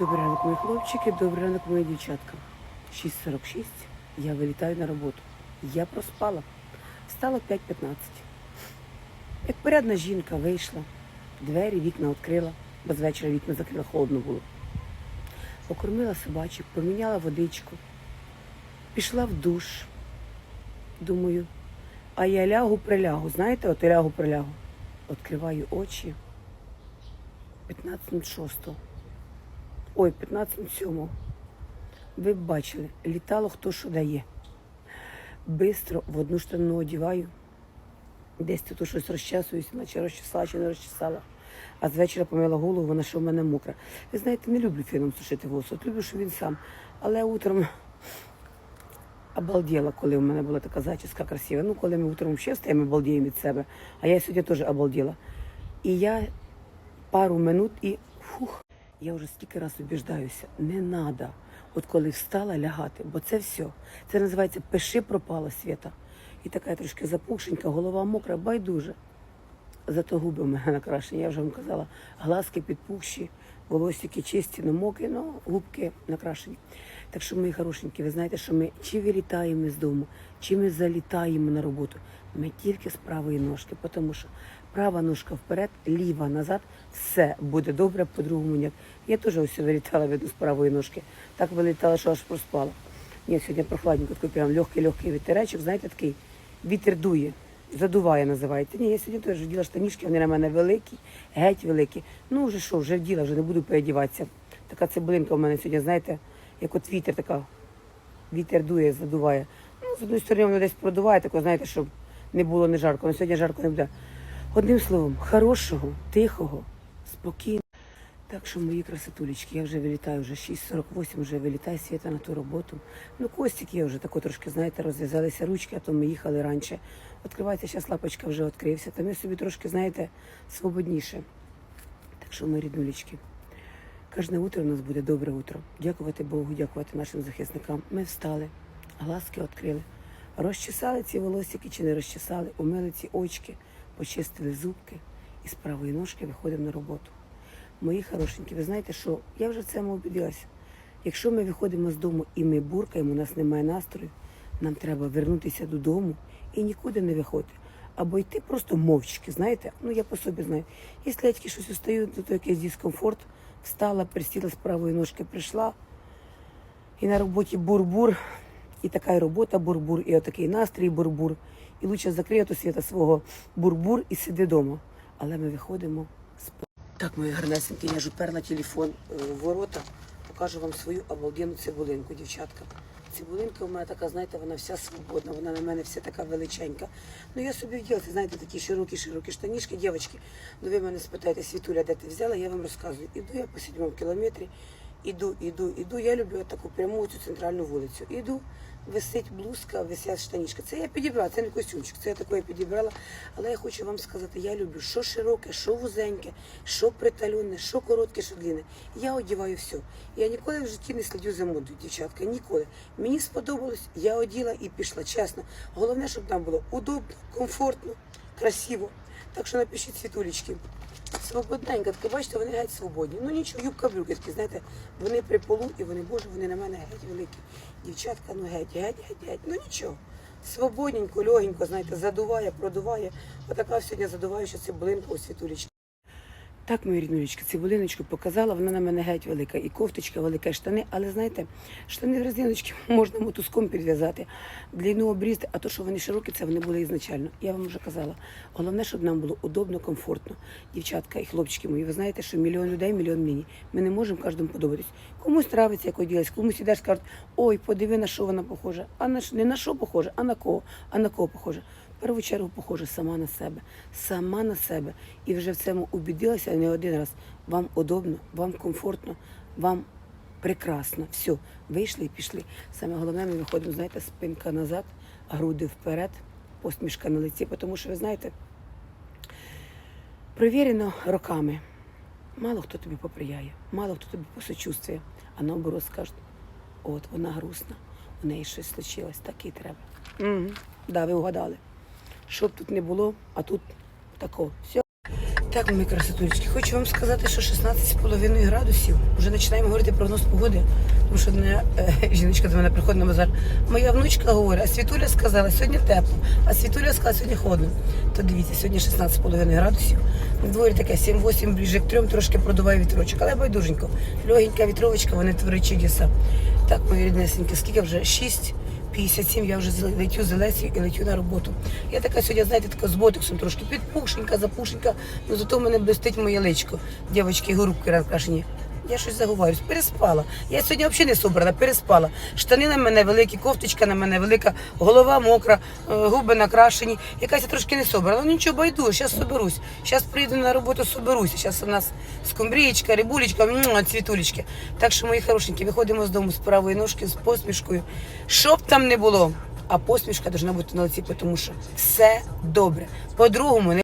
Добрий ранок, мої хлопчики, добрий ранок, мої дівчатка. 6.46, я вилітаю на роботу. Я проспала. Встала в 5.15. Як порядна жінка вийшла, двері, вікна відкрила, бо з вечора вікна закрила, холодно було. Покормила собачок, поміняла водичку, пішла в душ. Думаю, а я лягу прилягу. Знаєте, от лягу прилягу. Відкриваю очі. 15.06. Ой, 15.07. Ви б бачили, літало хто що дає. Бистро в одну штану одіваю. Десь тут щось розчесуюся, наче розчесала чи не розчесала. А з вечора помила голову, вона що в мене мокра. Ви знаєте, не люблю фіном сушити волосся. От люблю, що він сам. Але утром обалділа, коли в мене була така зачіска красива. Ну, коли ми утром ще встаємо, обалдіємо від себе. А я сьогодні теж обалділа. І я пару минут і фух, я вже стільки раз убіждаюся, не надо. От коли встала лягати, бо це все. Це називається пиши пропала свята. І така трошки запухшенька, голова мокра, байдуже. Зато губи в мене накрашені. Я вже вам казала, глазки підпухші, волосики чисті, но мокрі, но губки накрашені. Так що, мої хорошенькі, ви знаєте, що ми чи вилітаємо з дому, чи ми залітаємо на роботу. Ми тільки з правої ножки, тому що права ножка вперед, ліва назад, все буде добре, по-другому ніяк. Я теж ось вилітала видно з правої ножки. Так вилітала, що аж проспала. Ні, сьогодні прохладненько, такий прям легкий-легкий вітеречок, знаєте, такий вітер дує. Задуває, називається. Ні, я сьогодні теж вділа штанішки, вони на мене великі, геть великі. Ну, вже що, вже вділа, вже не буду передіватися. Така цибулинка у мене сьогодні, знаєте, як от вітер така. Вітер дує, задуває. Ну, з однієї сторони, воно десь продуває, тако, знаєте, щоб не було не жарко. але сьогодні жарко не буде. Одним словом, хорошого, тихого, спокійного. Так що, мої красотулечки, я вже вилітаю, вже 6.48, вже вилітає світа на ту роботу. Ну, костик я вже тако трошки, знаєте, розв'язалися ручки, а то ми їхали раніше. Відкривається, зараз лапочка вже відкрився, то ми собі трошки, знаєте, свободніше. Так що, мої ріднулечки, кожне утро у нас буде добре утро. Дякувати Богу, дякувати нашим захисникам. Ми встали, глазки відкрили. Розчесали ці волосики чи не розчесали, умили ці очки, почистили зубки і з правої ножки виходимо на роботу. Мої хорошенькі, ви знаєте, що я вже в цьому убідилася. Якщо ми виходимо з дому і ми буркаємо, у нас немає настрою, нам треба вернутися додому і нікуди не виходити. Або йти просто мовчки, знаєте, ну я по собі знаю. Якщо я тільки щось устаю, то якийсь дискомфорт, встала, присіла з правої ножки, прийшла, і на роботі бур-бур, і така робота бур-бур, і отакий настрій бур-бур. І лучше закрий то світа свого бур-бур і сиди вдома. Але ми виходимо з так, мої гарнесенькі, я ж уперла телефон е, в ворота, покажу вам свою обалденну цибулинку, дівчатка. Цибулинка у мене така, знаєте, вона вся свободна, вона на мене вся така величенька. Ну я собі вділася, знаєте, такі широкі-широкі штанішки, дівчатки. Ну ви мене спитаєте, Світуля, де ти взяла, я вам розказую. Іду я по сьомому кілометрі, іду, іду, іду. Я люблю таку пряму цю центральну вулицю. Іду, висить блузка, висять штанішка. Це я підібрала, це не костюмчик, це я такое підібрала. Але я хочу вам сказати, я люблю що широке, що вузеньке, що приталене, що коротке, що длинне. Я одіваю все. Я ніколи в житті не слідю за модою, дівчатка, ніколи. Мені сподобалось, я оділа і пішла, чесно. Головне, щоб нам було удобно, комфортно, красиво. Так що напишіть світулечки. Свободненько, таке, бачите, вони геть свободні. Ну нічого, юбка брюки, такі, знаєте, вони при полу і вони, боже, вони на мене геть великі. Дівчатка, ну геть, геть, геть, геть. Ну нічого. Свободненько, легенько, знаєте, задуває, продуває. Отака сьогодні задуває, що це блинка у світулечки. Так, мої ріднулечки, цибулиночку показала, вона на мене геть велика. І кофточка, велика, і штани. Але знаєте, штани в резиночки можна мотузком підв'язати, длину обрізати, а то, що вони широкі, це вони були ізначально. Я вам вже казала. Головне, щоб нам було удобно, комфортно. Дівчатка і хлопчики мої, ви знаєте, що мільйон людей, мільйон мені. Ми не можемо кожному подобатись. Комусь нравиться, як оділась, комусь ідеш, скажуть, ой, подиви, на що вона похожа. А на не на що похожа, а на кого, а на кого похожа. В першу чергу похожа сама на себе, сама на себе. І вже в цьому убідилася не один раз. Вам удобно, вам комфортно, вам прекрасно. Все, вийшли і пішли. Саме головне, ми виходимо, знаєте, спинка назад, груди вперед, посмішка на лиці, тому що ви знаєте, провірено роками. Мало хто тобі поприяє, мало хто тобі посочувствує, а наоборот скаже, от вона грустна, у неї щось случилось, так і треба. Угу. Да, ви вгадали. Щоб тут не було, а тут тако. Все. Так, мої красотулечки, хочу вам сказати, що 16,5 градусів. Вже починаємо говорити прогноз погоди. Тому що одна е, жіночка до мене приходить на базар. Моя внучка говорить, а Світуля сказала, сьогодні тепло, а Світуля сказала, сьогодні холодно. То дивіться, сьогодні 16,5 градусів. На дворі таке 7-8, ближе к 3, трошки продуває вітрочок. Але байдуженько. Легенька вітровочка, вони творять чудеса. Так, мої ріднесенькі, скільки вже? 6 57 я вже летю з Олесію і летю на роботу. Я така сьогодні, знаєте, така з ботоксом трошки підпушенька, запушенька, ну зато мене блистить моє личко. Дівчатки, горубки розкрашені. Я щось заговарюсь, переспала. Я сьогодні взагалі не собрана, переспала. Штани на мене великі, кофточка на мене велика, голова мокра, е, губи накрашені. Якась я трошки не собрана. Ну нічого, байду, зараз соберусь. Зараз прийду на роботу, соберуся. Зараз у нас скумбрієчка, рибулечка, цвітулечки. Так що, мої хорошенькі, виходимо з дому з правої ножки, з посмішкою. Що б там не було, а посмішка повинна бути на лиці, тому що все добре. По-другому не